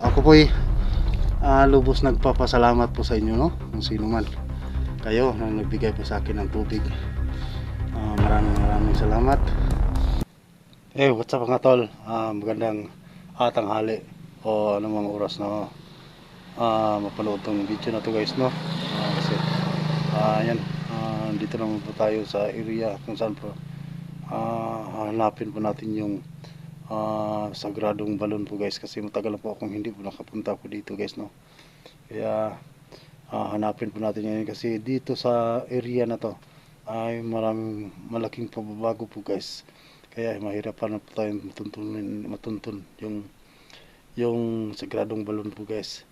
Ako po'y ah, lubos nagpapasalamat po sa inyo, no? Kung sino man. Kayo na nagbigay po sa akin ng tubig. Ah, maraming maraming salamat. Eh, what's up mga tol? Ah, magandang ah, tanghali o anumang oras na ah, mapanood tong video na to guys, no? Ah, kasi, ah, yan, ah, dito naman po tayo sa area kung saan po ah, hanapin po natin yung ah, sagradong balon po guys kasi matagal po akong hindi po nakapunta po dito guys no? Kaya ah, hanapin po natin ngayon kasi dito sa area na to ay maraming malaking pababago po guys. Kaya mahirapan na po tayong matuntunin, matuntun yung yung sagradong balon po guys.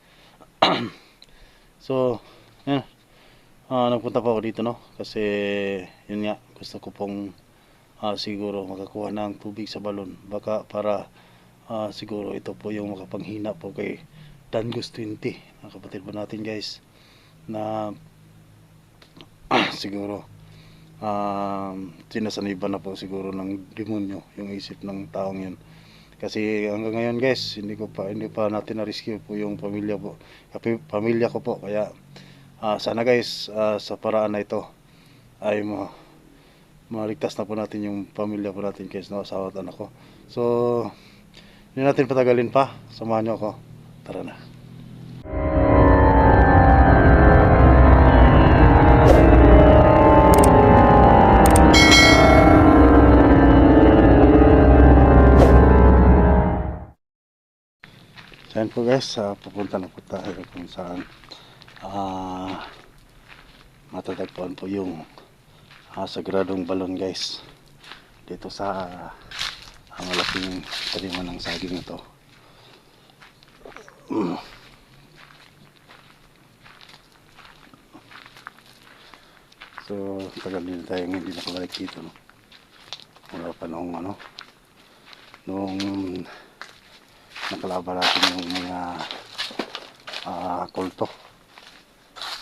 So yan. Ah, nagpunta po ako dito no? Kasi yun nga gusto ko pong ah, siguro makakuha ng tubig sa balon. Baka para ah, siguro ito po yung makapanghina po kay Dangos 20 ang kapatid po natin guys na siguro um, sinasaniban na po siguro ng demonyo yung isip ng taong yun. Kasi hanggang ngayon guys hindi ko pa hindi pa natin na-rescue po yung pamilya po. Kapi- pamilya ko po. Kaya ah, sana guys ah, sa paraan na ito ay ma maligtas na po natin yung pamilya po natin guys no asawa at anak ko. So hindi natin patagalin pa. Samahan nyo ako. Tara na. So yan po guys, ah, pupunta na po tayo kung saan ah matatagpuan po yung ah, sagradong balon guys dito sa ang malaking taliman ng saging ito. Mm. So, tagal din tayo hindi nakabalik dito no. Wala pa noong ano nung nakalaban natin yung mga ah, kulto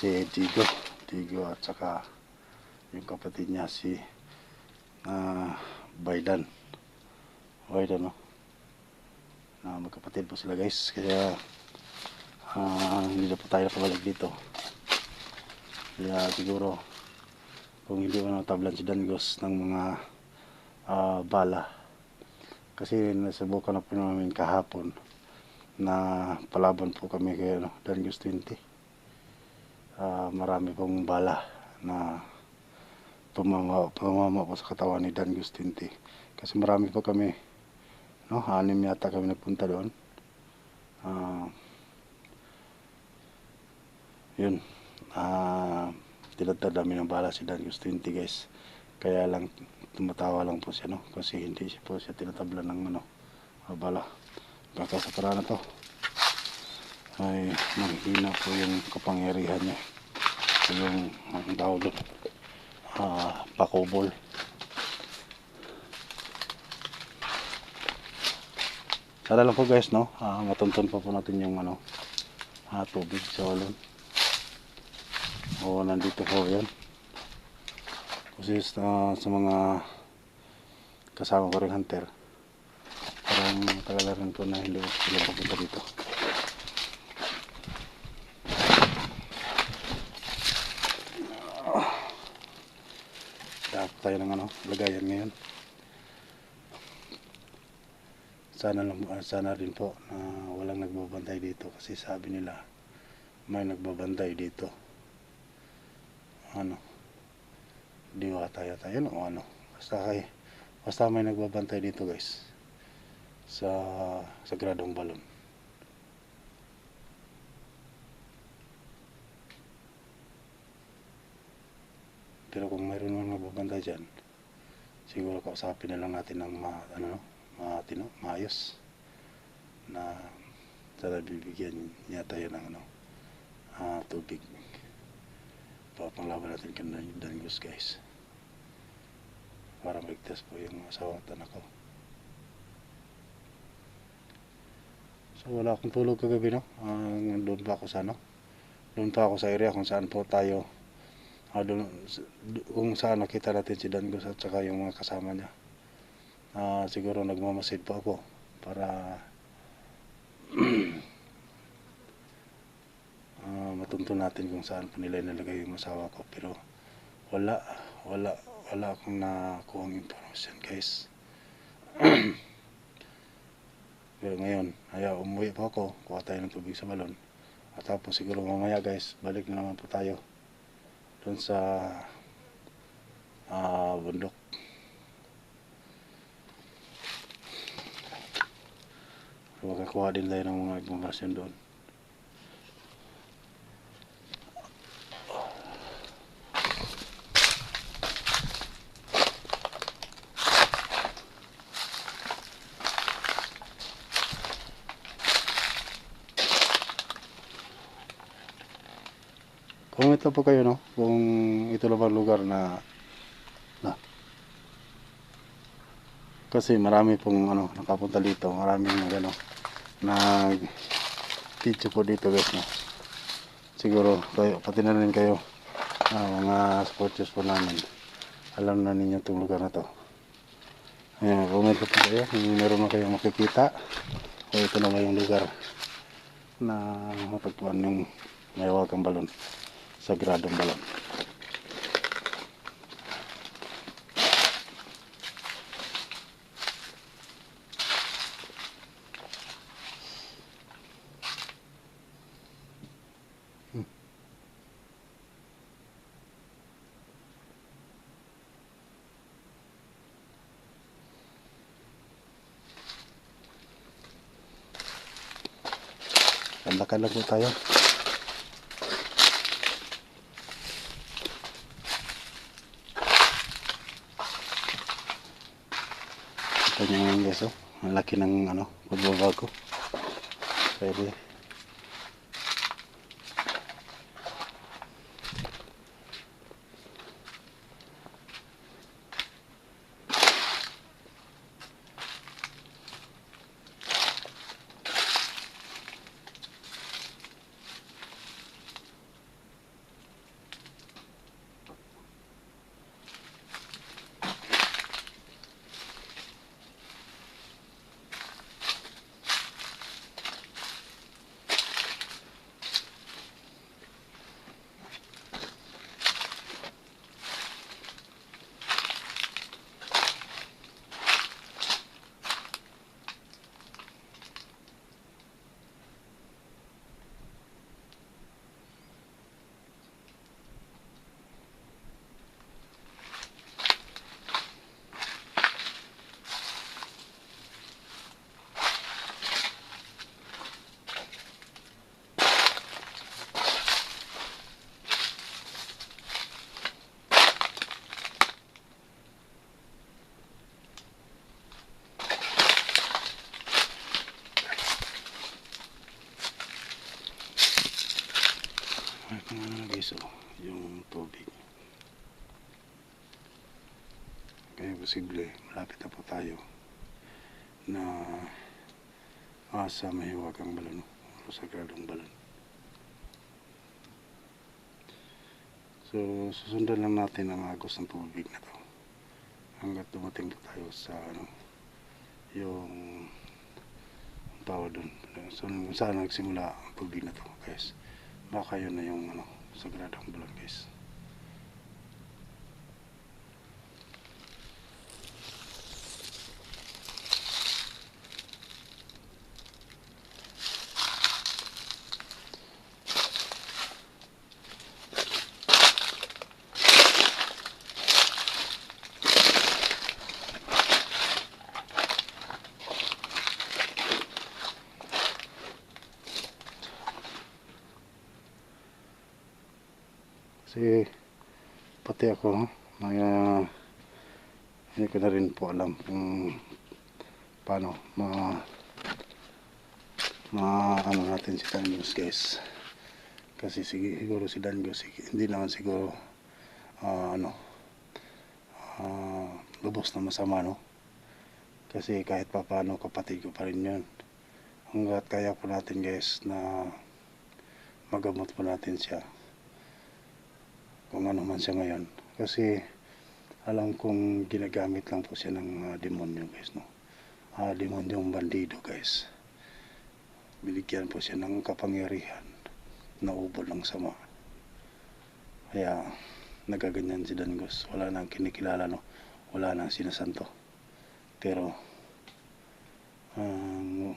si Digo Digo at saka yung kapatid niya si ah, Baidan Baidan no? Na magkapatid po sila guys. Kaya ah, hindi na po tayo nakabalik dito. Kaya siguro kung hindi mo natablan si Dangos ng mga ah, bala. Kasi nasubukan na po namin kahapon na palaban po kami kay ano, Dangos 20 Ah, marami pong bala na tumama, tumama po sa katawan ni Dan Gustinti. Kasi marami po kami, no, anim yata kami nagpunta doon. Ah, yun, ah, tinatad namin ng bala si Dan Gustinti guys. Kaya lang, tumatawa lang po siya, no, kasi hindi siya po siya tinatabla ng ano, bala. Baka sa paraan na to ay manghina po yung kapangyarihan niya yung ang tawag doon ah pakubol sana lang po guys no? Ah, matuntun pa po natin yung ano ah, tubig sa o nandito po yan kasi sa, sa mga kasama ko rin hunter parang na rin po na hindi ko sila papunta dito tayo ng ano, lagayan ngayon. Sana ah, sana rin po na walang nagbabantay dito kasi sabi nila may nagbabantay dito. Ano? Diwata yata yun o ano? Basta kay basta may nagbabantay dito guys sa sagradong balon. Pero kung mayroon magbabantay dyan, siguro kausapin na lang natin ng ma, ano, no, matino, maayos na sana bibigyan niya tayo ng ano, ah, tubig. Papanglaban natin kay Dan- Dangos guys. Para maligtas po yung asawa at anak ko. So wala akong tulog kagabi no. Ah, doon pa ako sa ano. Doon pa ako sa area kung saan po tayo Ah, doon, s- d- kung saan nakita natin si Dangos at saka yung mga kasama niya. Ah, siguro nagmamasid po ako para tuntun natin kung saan pa nila nilagay yung asawa ko. Pero wala wala wala akong nakuha information guys. Pero ngayon ayaw umuwi po ako. Kuha tayo ng tubig sa balon. At tapos siguro mamaya guys balik na naman po tayo doon sa ah bundok. Makakuha din tayo ng mga impormasyon doon Lang po kayo no kung ito lang lugar na na kasi marami pong ano nakapunta dito, maraming nag ano nag video po dito guys no. Siguro kayo pati na rin kayo ah, mga supporters po namin. Alam na ninyo itong lugar na to. Ayan, comment po kayo kung meron na kayong makikita o ito na ba yung lugar na matagpuan yung may wagang balon sagradong balon. Hmm. Po tayo. Ito niya ngayon guys oh. Ang laki ng ano, pagbabago. Pwede. Posible, malapit na po tayo na asa mahiwagang balon o sagradong balon. So, susundan lang natin ang agos ng tubig na to. Hanggat dumating po tayo sa ano, yung tawag doon. So, kung saan nagsimula ang tubig na to, guys. Baka yun na yung ano, sagradong balon, guys. Kasi pati ako, mga hindi ko na rin po alam kung paano ma ma ano natin si Dangos guys. Kasi sige, siguro si Dangos hindi naman siguro ah, ano ah, lubos na masama no. Kasi kahit pa paano kapatid ko pa rin yun. Hanggat kaya po natin guys na magamot po natin siya kung ano man siya ngayon. Kasi alam kong ginagamit lang po siya ng ah, demonyo guys no. Ah, demonyong bandido guys. Binigyan po siya ng kapangyarihan naubo ng sama. Kaya nagaganyan si Dangos. Wala nang kinikilala no. Wala nang sinasanto. Pero ang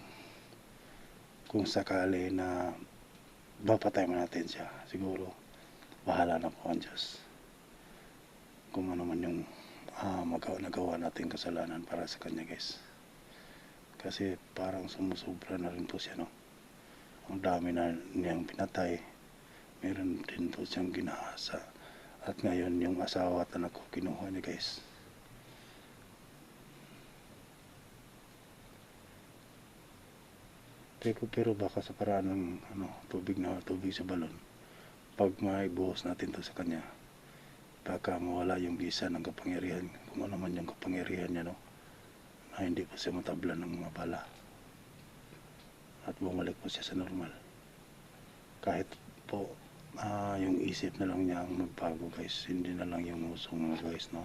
kung sakali na mapatay man natin siya, siguro bahala na po ang Diyos. Kung ano man yung ah, magawa, nagawa natin kasalanan para sa kanya guys. Kasi parang sumusobra na rin po siya no. Ang dami na niyang pinatay. Meron din po siyang ginahasa. At ngayon yung asawa at anak ko kinuha niya guys. Pero, pero baka sa paraan ng ano, tubig na tubig sa balon. Pag maibuhos natin to sa kanya, baka mawala yung bisa ng kapangyarihan. Kung ano man yung kapangyarihan niya, no? Na hindi po siya matabla ng mga bala. At bumalik po siya sa normal. Kahit po ah, yung isip na lang niya ang magbago guys. Hindi na lang yung uso mga guys, no?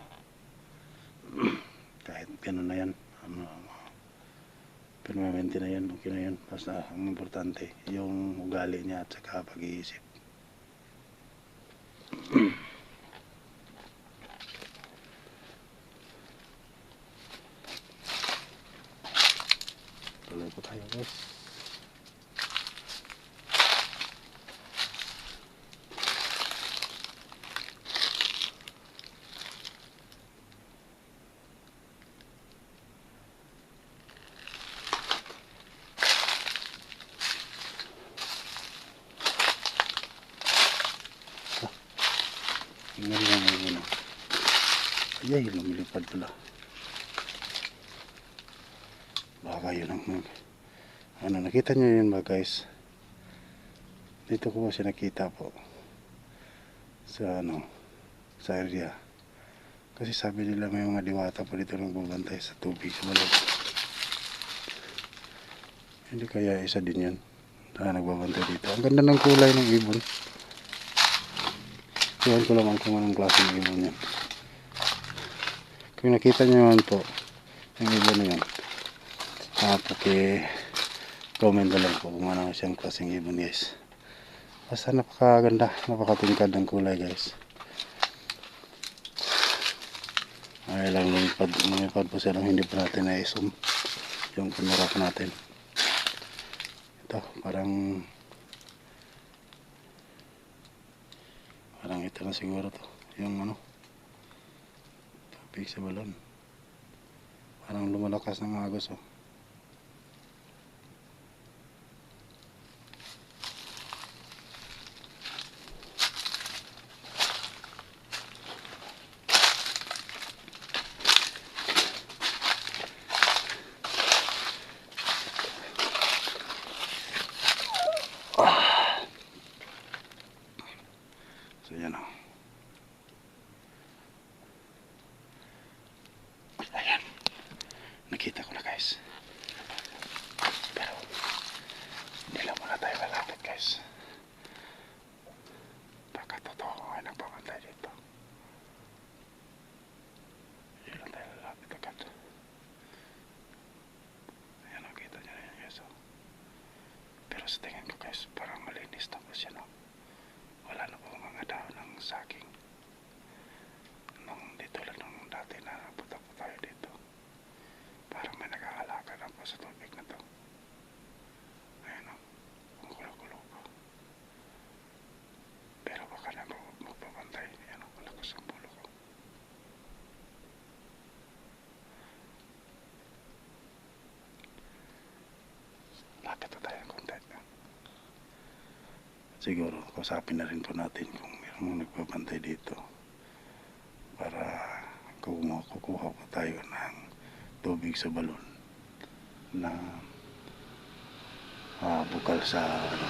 Kahit ganun na yan. Ano, permanente na yan, okay na yan. Basta ang importante, yung ugali niya at saka pag-iisip. Tuloy po tayo guys. Ay, lumilipad pala. Baka yun ang mag... Ano, nakita niyo yun ba guys? Dito ko siya nakita po. Sa ano, sa area. Kasi sabi nila may mga diwata po dito nang bubantay sa tubig sa balog. Hindi kaya isa din yun. Na nagbabantay dito. Ang ganda ng kulay ng ibon. Iwan ko lang kung anong klase ng ibon yan. Kung nakita niyo naman po, yung ibon na yan, ah, paki comment na lang po kung ano siyang klaseng ibon guys. Basta napakaganda, napakatingkad ng kulay guys. Ay lang lumipad, lumipad po nung hindi pa natin na-zoom yung camera natin. Ito, parang Parang ito na siguro to. Yung ano. Balon. Parang lumalakas ng agos oh. Guys. Lapit na tayo ng konti. Siguro kausapin na rin po natin kung mayroong mga nagbabantay dito para kung kukuha po tayo ng tubig sa balon na ah, bukal sa ano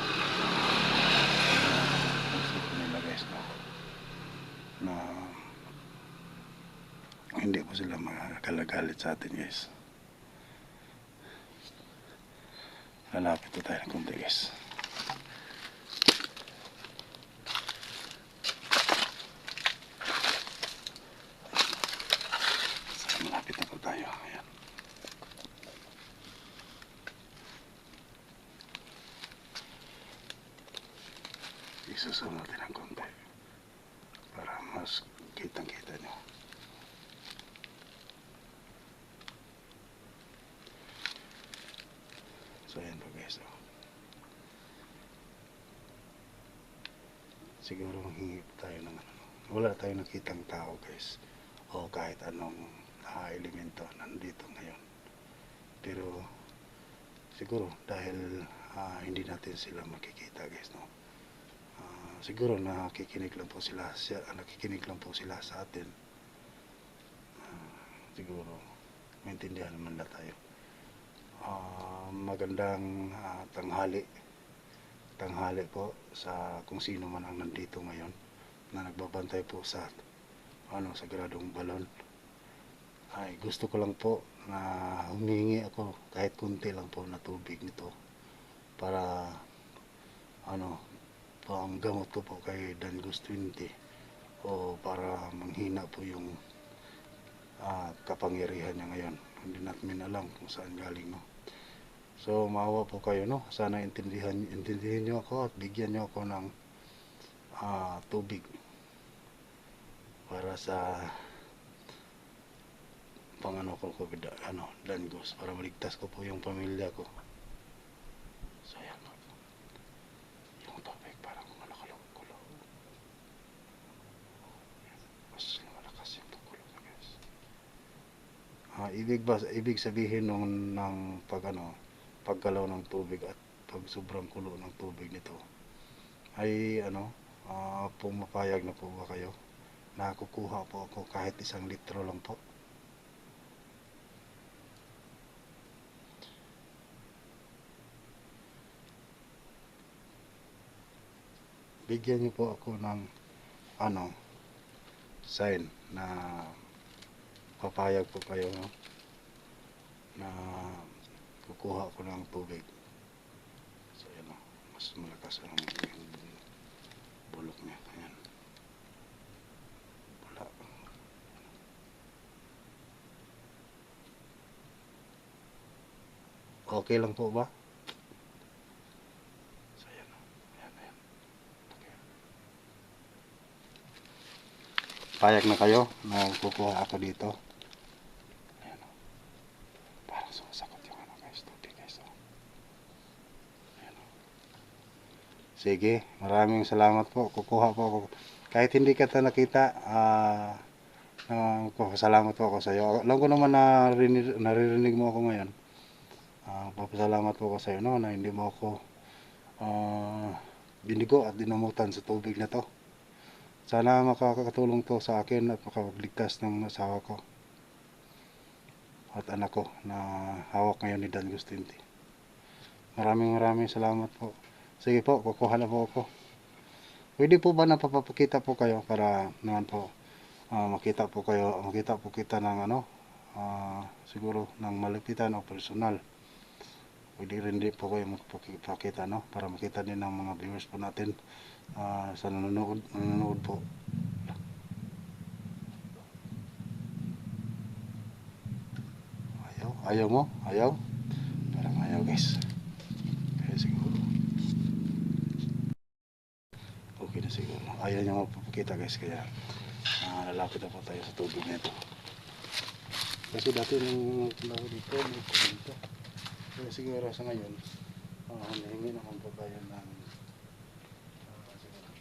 no na hindi po sila makakalagalit sa atin guys lalapit po tayo ng konti guys malapit na po tayo. Ayan. isusunod natin ang konti para mas kitang kita nyo so ayan po guys oh. Siguro hingi tayo ng ano. Wala tayong nakitang tao guys. O kahit anong ah, elemento nandito ngayon. Pero siguro dahil ah, hindi natin sila makikita guys no? Ah, siguro nakikinig lang po sila siya, nakikinig lang po sila sa atin. Ah, siguro maintindihan naman na tayo. Ah, magandang ah, tanghali tanghali po sa kung sino man ang nandito ngayon na nagbabantay po sa ano sagradong balon. Ay gusto ko lang po na humingi ako kahit kunti lang po na tubig nito para ano pang gamot ko po kay Dangos 20 o para manghina po yung ah, kapangyarihan niya ngayon. Hindi natin alam kung saan galing no so maawa po kayo no? Sana intindihan intindihin niyo ako at bigyan niyo ako ng ah, tubig para sa pangano ko ko ano Dangos para maligtas ko po yung pamilya ko. So yan yung tubig parang malakalong-kulo mas lumalakas yung kulo guys. Ah, ibig ba ibig sabihin nung ng pag ano paggalaw ng tubig at pag sobrang kulo ng tubig nito ay ano ah, pumapayag na po ba kayo nakukuha po ako kahit isang litro lang po bigyan niyo po ako ng ano sign na papayag po kayo no? na kukuha ko ng tubig. So yan o mas malakas ang bulok niya. Ayan. Wala. Okay lang po ba? So yan o ayan ayan. Okay. payag na kayo na kukuha ako dito ayan o parang sumasakot yung ano guys tubig guys o ayan o sige maraming salamat po kukuha po ako kahit hindi ka ta nakita ah uh, salamat po ako sa iyo alam ko naman na naririnig mo ako ngayon Ah, papasalamat po ako sa iyo no, na hindi mo ako ah, binigo at dinamutan sa tubig na to. Sana makakatulong to sa akin at makapagligtas ng asawa ko at anak ko na hawak ngayon ni Dan Gustinti. Maraming maraming salamat po. Sige po, kukuha na po ako. Pwede po ba napapakita po kayo para naman po ah, makita po kayo, makita po kita ng ano, ah, siguro ng malapitan o personal. Pwede rin din po kayo magpakita no para makita din ng mga viewers po natin ah, sa nanonood, nanonood po. Ayaw, ayaw mo? Ayaw? Parang ayaw guys. Kaya siguro. Okay na siguro. Ayaw niya magpapakita guys kaya ah, lalapit na po tayo sa tubig nito. Kasi dati nung ako dito, may dito. Kaya siguro sa ngayon, uh, humihingi naman po tayo ng ah, siguro,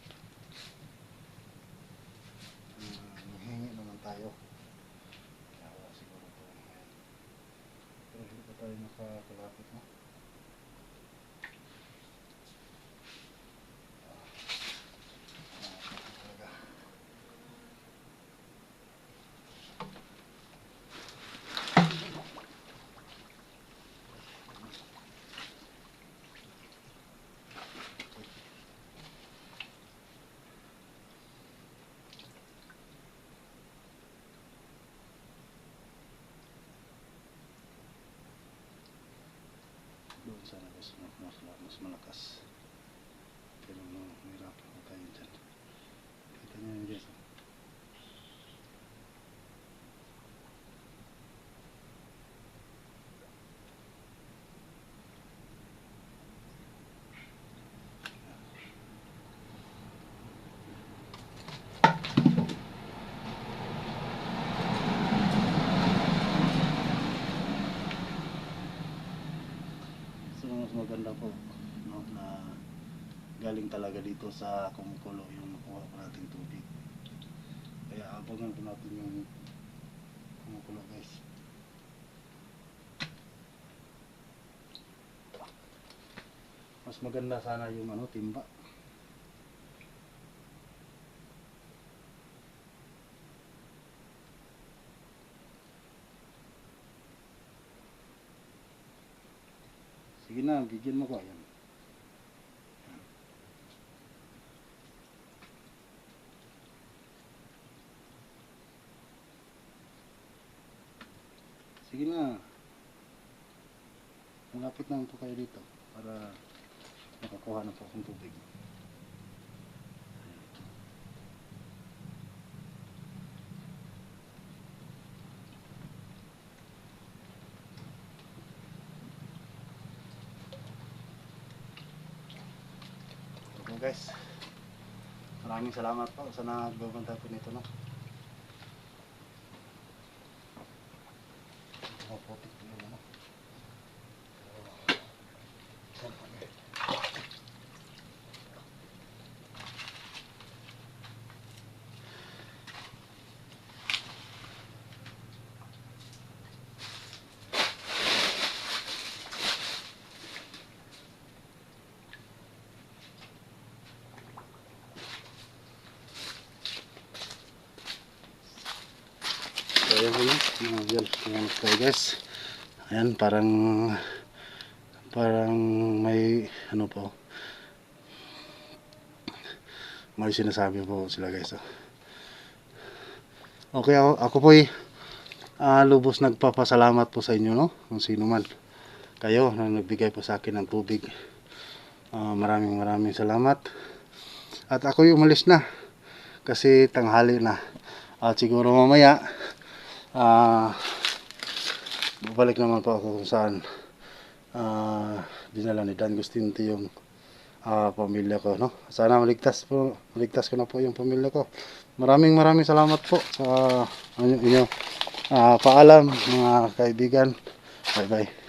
humihingi naman tayo. Kaya siguro po. Pero hindi pa tayo nakakalapit mo. talaga. Mas, malakas pero mahirapan ko tayo dyan kita nyo yun guys oh. galing talaga dito sa kumukulo yung nakuha ko nating tubig. Kaya abangan po natin yung kumukulo guys. Mas maganda sana yung ano, timba. Sige na, bigyan mo ko. Ayan. Na. Malapit na po kayo dito para makakuha na po akong tubig. Okay guys. Maraming salamat po sa nagbabantay po nito no. Maputik po yun ano. So, ayan po yun. Mga girl, ayan tayo guys. Ayan, parang parang may ano po may sinasabi po sila guys. oh. Okay, ako, ako po ah, lubos nagpapasalamat po sa inyo, no? Kung sino man. Kayo na nagbigay po sa akin ng tubig. Ah, maraming maraming salamat. At ako umalis na. Kasi tanghali na. At siguro mamaya, ah, babalik naman po ako kung saan ah, dinala ni Dan Gustinto yung ah, pamilya ko. No? Sana maligtas, po, maligtas ko na po yung pamilya ko. Maraming maraming salamat po sa inyo, inyo ah, paalam mga kaibigan. Bye bye.